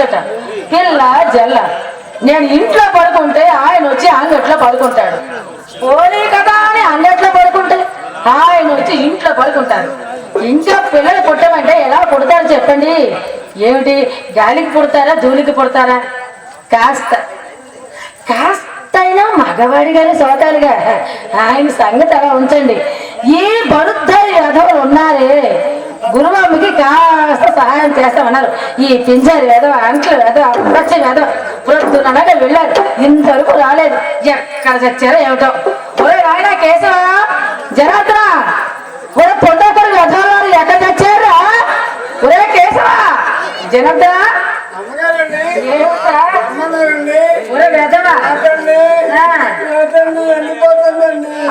ముద్ద పిల్ల జల్ల. నేను ఇంట్లో పడుకుంటే ఆయన వచ్చి అంగట్లో పడుకుంటాడు. పోనీ కదా అని అంగట్లో పడుకుంటే ఆయన వచ్చి ఇంట్లో పడుకుంటారు. ఇంట్లో పిల్లలు పుట్టమంటే ఎలా పుడతారు చెప్పండి? ఏమిటి? గాలికి పుడతారా? ధూళికి పుడతారా? కాస్త. కాస్తైనా మగవాడిగానే సోతాలుగా. ఆయన సంగతి అలా ఉంచండి. ఈ బరుద్ధారి వేధవులు ఉన్నారే? గురువామికి కాస్త సహాయం చేస్తామన్నారు. ఈ పింజారి వేద అంట్లు వేద పచ్చ వేద ప్రొద్దునగా వెళ్ళారు. ఇంతవరకు రాలేదు. ఎక్కడ చచ్చారో ఏమిటో. ఒరే రాయన కేశవ జనార్దన ఒరే పొందకరు వేధవారు ఎక్కడ చచ్చారా? ఒరే కేశవ జనార్దన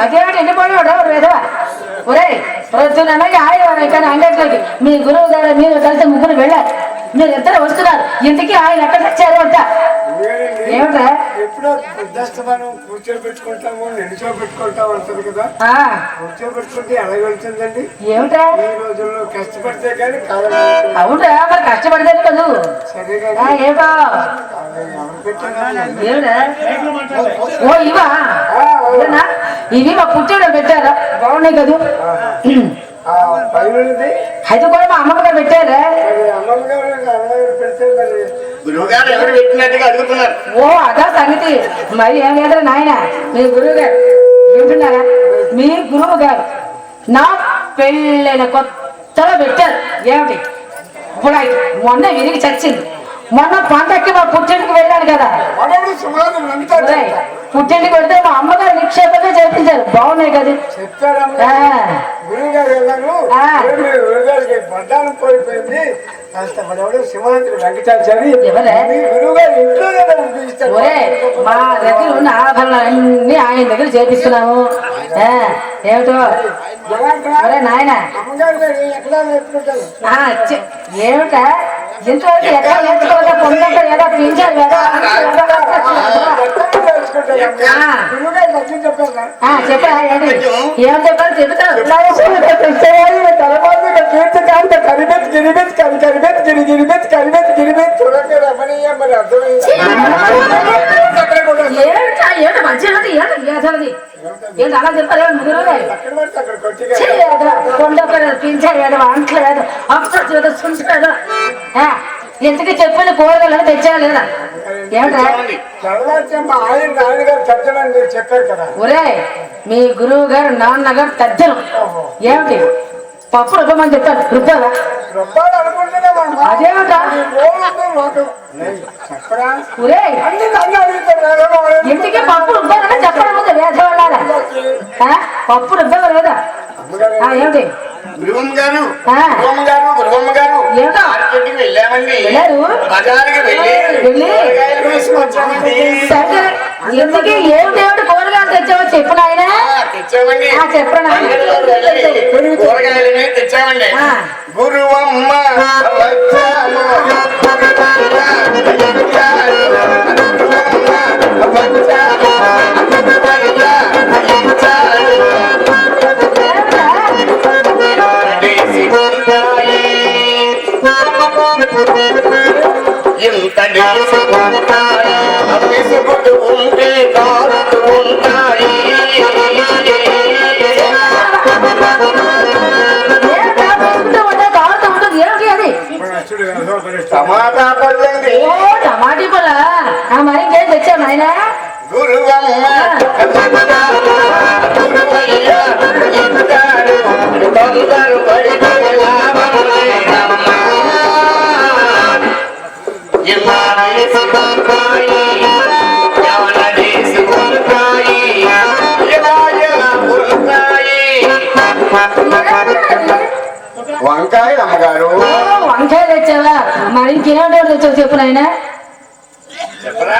అదేమిటి ఎండిపోయాడు వేదవా. ఒరే ప్రొద్దునగా ఆయన కానీ అంగట్లోకి మీ గురువు గారు మీరు కలిసి ముగ్గురు వెళ్ళారు. మీరు ఇద్దరు వస్తున్నారు. ఇంతకీ ఆయన ఎక్కడ తెచ్చారు అంట. ఏమిట్రా ఎప్పుడో బుద్ధస్తమానం కూర్చోబెట్టుకుంటాము నిలిచోబెట్టుకుంటాం అంటారు కదా. ఆ, కూర్చోబెట్టుకుంటే ఎలా వెళ్తుందండి? ఏమిట్రా ఈ రోజుల్లో కష్టపడితే కానీ కాలం అవునరా మరి కష్టపడితే కదూ. సరే ఏమిటా? ఓ ఇవా? ఇవి మా పుట్టిన పెట్టారా? బాగున్నాయి కదూ? అది కూడా మా పెట్టారా? అమ్మమ్మ గారు గురువుగారు ఎవరు పెట్టినట్టుగా అడుగుతున్నారు. ఓ అదా సంగతి. మరి ఏం లేదురా నాయన. మీ గురువు గారు వింటున్నారా? మీ గురువు గారు నా పెళ్ళైన కొత్తలో పెట్టారు. ఏమిటి ఇప్పుడు అయితే మొన్న విరిగి చచ్చింది. మొన్న పండక్కి మా పుట్టింటికి వెళ్ళాను కదా. పుట్టింటికి వెళ్తే మా అమ్మగారు నిక్షేపంగా చేపించారు బాగున్నాయి కదా. బడ్డానం పోయిపోయింది. కాస్త మనవడు వెంకటాచారి? మీ ఇంట్లోనే దగ్గర ఉన్న ఆభరణాలన్నీ ఆయన దగ్గర చేపిస్తున్నాము ఏమిటో? ఒరే నాయనా. ఏమిటా? ఇంతవరకు ఎక్కడ కదా. లక్ష్యం చెప్పారా? ఆ, చెప్పరా ఏంటి? ఏం చెప్పాలి చెబుతావు తలమార్లు గిరిబెత్ కరి కరిబెత్ గిరి గిరిబెత్ కరిబెత్ గిరిబెత్ చూడండి రమణీయ మరి అర్థమైంది అలా చెప్పారు ఇంతకీ చెప్పిన కూరగాయలు లేదా ఒరే మీ గురువు గారు నాన్నగారు తజ్జనం ఏమిటి పప్పు రుబ్బమని రుబ్బారా రొబ్బాలు? అదేమిటా? నన్ను అడుగుతారు ఇంటికి పప్పు రుబ్బారని చెప్పడం ఉంది వేసవాళ్ళ పప్పు రుబ్బారు లేదా? ఆ, ఏమిటి? గారు. గారు? మార్కెట్కి వెళ్ళామండి వెళ్ళారు బజార్కి వెళ్ళి. వెళ్ళి? కూరగాయలు తీసుకొచ్చామండి సరే కూరగాయలు తెచ్చావో చెప్పు నాయనా. ఆ, తెచ్చామండి. గురువమ్మ వంకాయ అమ్మగారు ఓ, వంకాయ తెచ్చావా? మరి ఇంకేమిటో తెచ్చావు చెప్పు నాయనా. చెప్పరా?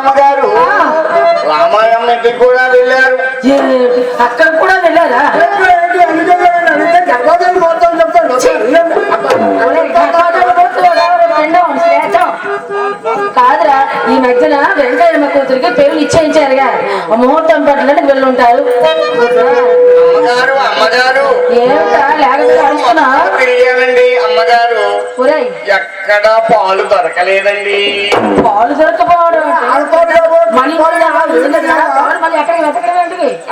అమ్మగారు ఆ, రామాయమ్మ ఇంటికి కూడా వెళ్ళారు. అక్కడ కూడా వెళ్ళారా. కాదురా ఈ మధ్యన వెంకయ్యమ్మ కూతురికి పేరు నిశ్చయించారుగా ముహూర్తం పట్టడానికి వెళ్ళుంటారు అమ్మగారు తిరిగానండి అమ్మగారు. ఎక్కడ పాలు దొరకలేదండి. పాలు దొరకపోవడం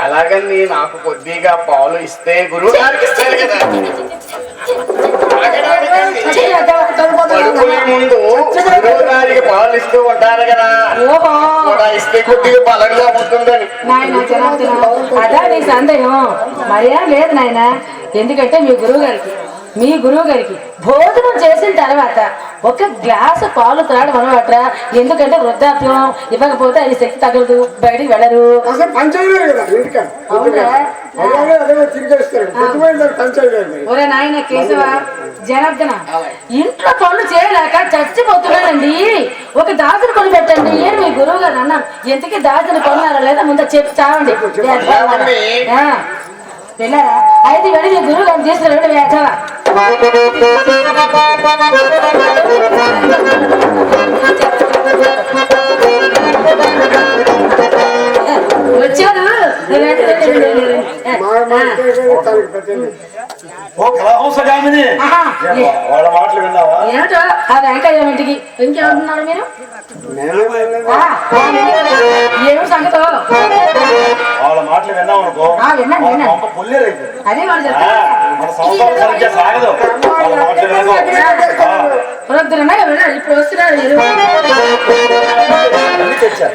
అలాగని నాకు కొద్దిగా పాలు ఇస్తే గురువు గారికి ఇస్తారు కదా. ముందు గురువు పాలు ఇస్తూ ఉంటారు కదా ఇస్తే కొద్దిగా బలంగా ఉంటుందని అదా నీ సందేహం. మర్యాద లేదు నాయన. ఎందుకంటే మీ గురువు గారికి మీ గురువు గారికి భోజనం చేసిన తర్వాత ఒక గ్లాసు పాలు త్రాగడం అనమాటరా ఎందుకంటే వృద్ధాప్యం ఇవ్వకపోతే అది శక్తి తగలదు బయటికి వెళ్ళరు. ఒరే నాయన కేశవ జనార్దన ఇంట్లో పనులు చేయలేక చచ్చిపోతున్నానండి. ఒక దాసుని కొని పెట్టండి ఏం మీ గురువు గారు అన్నాను ఎంతకీ దాసుని కొన్నారా లేదా ముందు చెప్పి చావండి వెళ్ళారా? అయితే వెళ్ళి మీ గురువు గారిని తీసుకుని వెళ్ళి వచ్చారా ఓ ఏ- వాళ్ళ మాటలు విన్నావా? ఏమిటో? ఆ వెంకయ్య ఇంటికి ఇంకేమంటున్నారు మీరు? ఏమి సంగతో? వాళ్ళ మాటలు విన్నావు అనుకో. అదే వాళ్ళు మన సరిగ్గా సాగదు. వాళ్ళ మాటలు ఇప్పుడు వస్తున్నారు తెచ్చారు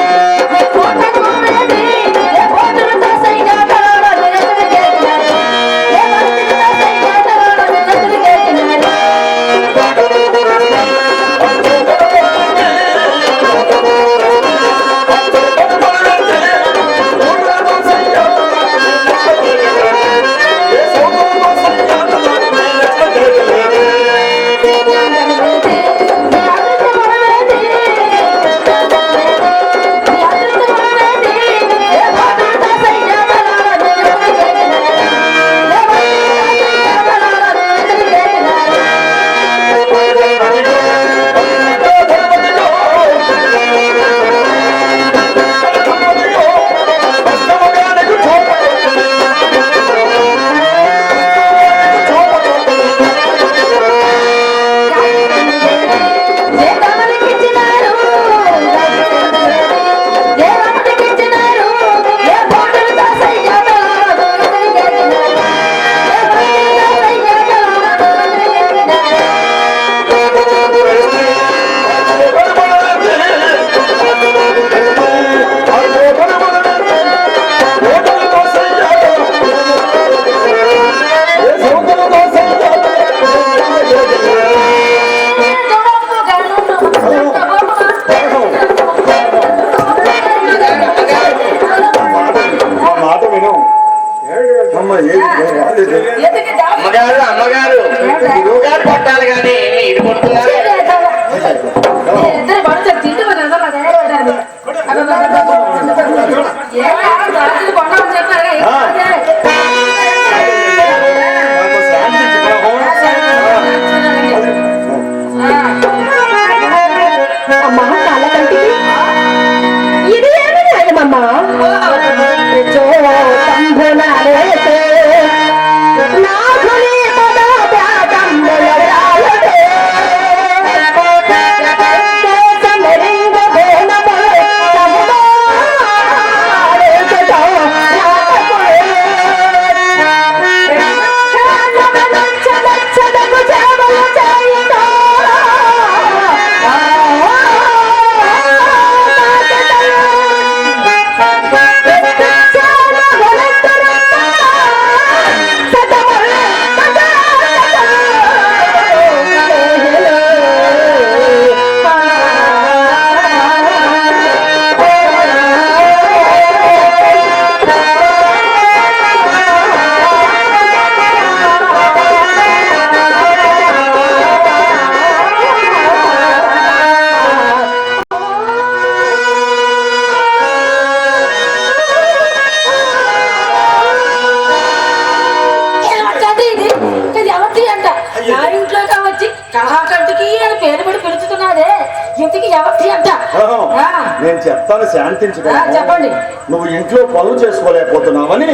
చెప్తాను చెప్పండి. నువ్వు ఇంట్లో పనులు చేసుకోలేకపోతున్నావని.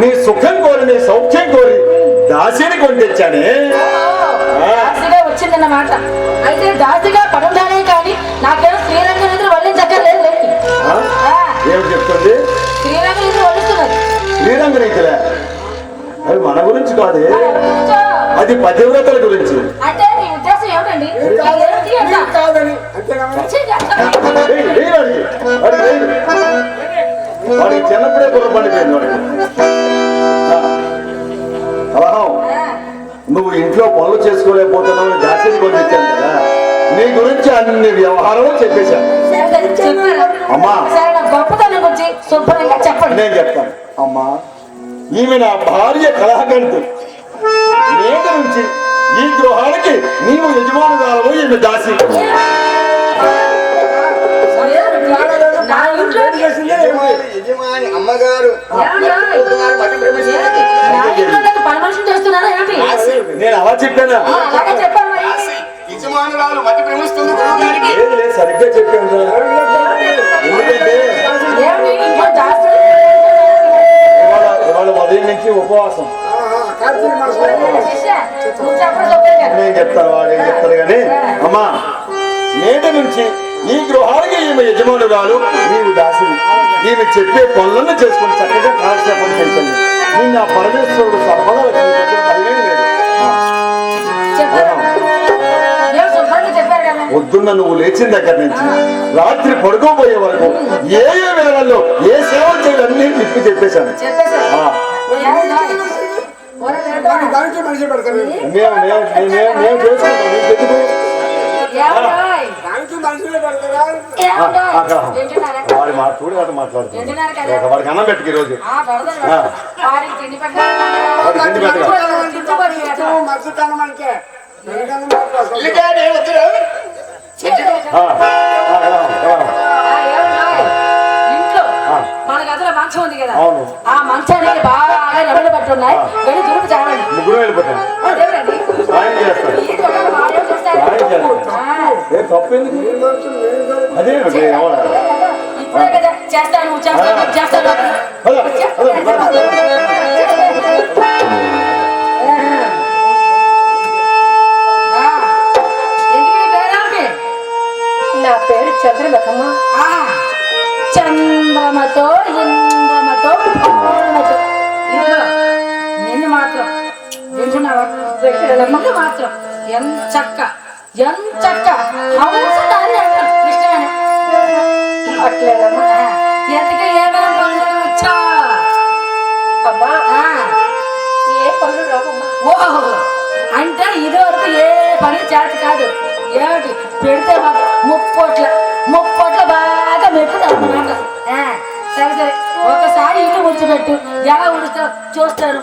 నీ సుఖం కోరి నీ సౌఖ్యం కోరి దాసిని కొని తెచ్చానే వచ్చిందన్నమాట. అయితే దాసిగా పడుండానే కానీ నాకేమో శ్రీరంగ నిధులు వల్లించక్కర్లేదు ఏమి చెప్తుంది? శ్రీరంగ వల్లిస్తున్నది శ్రీరంగ అది మన గురించి కాదే. అది పతివ్రతల అన్ని చెప్పేశాను సరే, చెప్పారా? అమ్మా. సరే నా గొప్పతనం గురించి శుభ్రంగా చెప్పండి నేను చెప్తాను. అమ్మా ఈమె నా భార్య కలహకంటు నేటి నుంచి ఈ గృహానికి నీవు యజమానురాలవు ఈమె దాసి. నా ఇంట్లో యజమాని యజమాని. అమ్మగారు. నేను అలా చెప్పానా. యజమానురాలు మట్టి ప్రేమిస్తుంది గురువు గారికి సరిగ్గా చెప్పాను ఇవాళ ఉదయం నుంచి ఉపవాసం. నేను చెప్తాను వాడు ఏం చెప్తాడు కానీ అమ్మా నేటి నుంచి ఈ గృహానికి ఈమె యజమానురాలు నీవు దాసిని ఈమె చెప్పే పనులను చేసుకుని చక్కగా కాలక్షేపం చేస్తుంది నిన్న పరమేశ్వరుడు సర్వదా పొద్దున్న నువ్వు లేచిన దగ్గర నుంచి రాత్రి పడుకోబోయే వరకు ఏ ఏ వేళల్లో ఏ సేవ చేయాలన్నీ తిప్పి చెప్పేశాను? వాడి మాట చూడు మాట్లాడుతున్నాడు? వాడికి అన్నం పెట్టుకు ఈరోజు. తిండి పెట్టగా ఇంట్లో. మన గదిలో మంచం ఉంది కదా. అవును. ఆ మంచానికి బాగా నెమలు పట్టున్నాయి? వెళ్ళి దురుపు చావండి. ముగ్గురు వెళ్ళిపోతాం అదేనండి. సాయం చేస్తాడు చంద్రలతమ్మ ఆ, చంద్రమతో ఇంద్రమతో పౌర్ణమతో ఇదిగో నిన్ను మాత్రం వింటున్నావా నిన్ను మాత్రం ఎంచక్క ఎంచక్క హంసదాన్ని అంటారు కృష్ణుని. అట్లేనమ్మా ఆ, ఎందుకు ఏమైనా పనులు వచ్చా ఆ, ఏ పనులు రావమ్మా? ఓహో! అంటే ఇది వరకు ఏ పని చేత కాదు. ఏమిటి? పెడితే మాత్రం ముప్పోట్ల ముప్పట్లో బాగా మెక్కుతారు అన్నమాట. సరే సరే. ఒకసారి ఇల్లు ఉడిచిపెట్టు ఎలా ఉడుస్తావు చూస్తారు.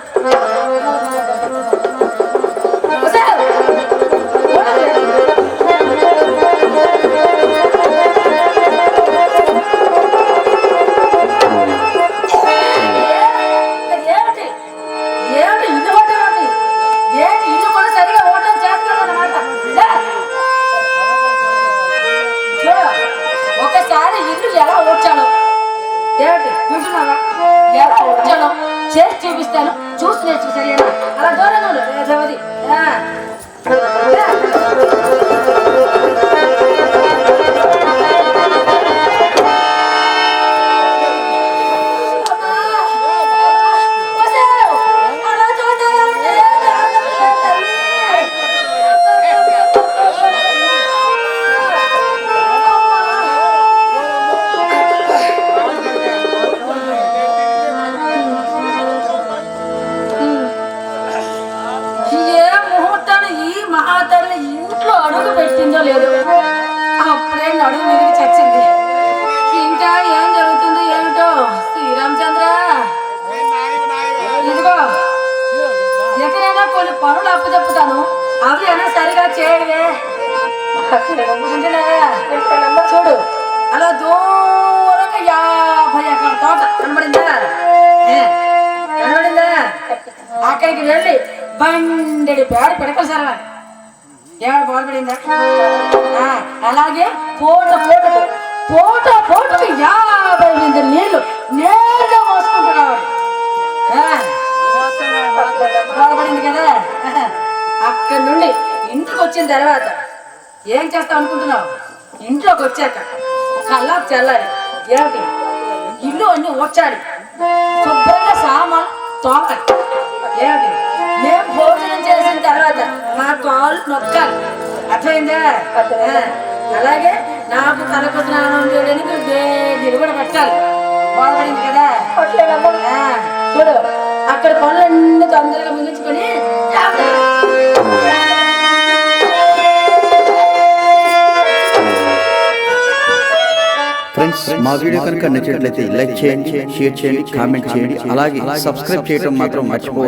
చెప్పుతాను సరిగా చేయవే. వింటున్నావా? చూడు అలా దూరంగా యాభై ఎకరాల తోట కనబడిందా? కనబడిందా? అక్కడికి వెళ్ళి బండెడి పేడ పెడతారు సార్ ఏమైనా బాగుపడిందా అలాగే పూట పూటకు పూట పూటకి యాభై మంది నీళ్ళు నేరుగా మోసుకుంటున్నాడు అక్కడి నుండి ఇంటికి వచ్చిన తర్వాత ఏం చేస్తావు అనుకుంటున్నావు? ఇంట్లోకి వచ్చాక కల్లాపు చల్లాలి ఏమిటి? ఇల్లు అన్ని వచ్చాలి శుభ్రంగా సామాన్ తోకాలి ఏమిటి? మేము భోజనం చేసిన తర్వాత మా కాళ్ళు నొక్కాలి. అర్థమైందా? అలాగే నాకు తలకు స్నానం చేయడానికి వేడిని కూడా పెట్టాలి. కదా? చూడు. అక్కడ పనులన్నీ తొందరగా ముగించుకొని ఫ్రెండ్స్ మా వీడియో కనుక నచ్చినట్లయితే లైక్ చేయండి షేర్ చేయండి కామెంట్ చేయండి అలాగే సబ్స్క్రైబ్ చేయడం మాత్రం మర్చిపో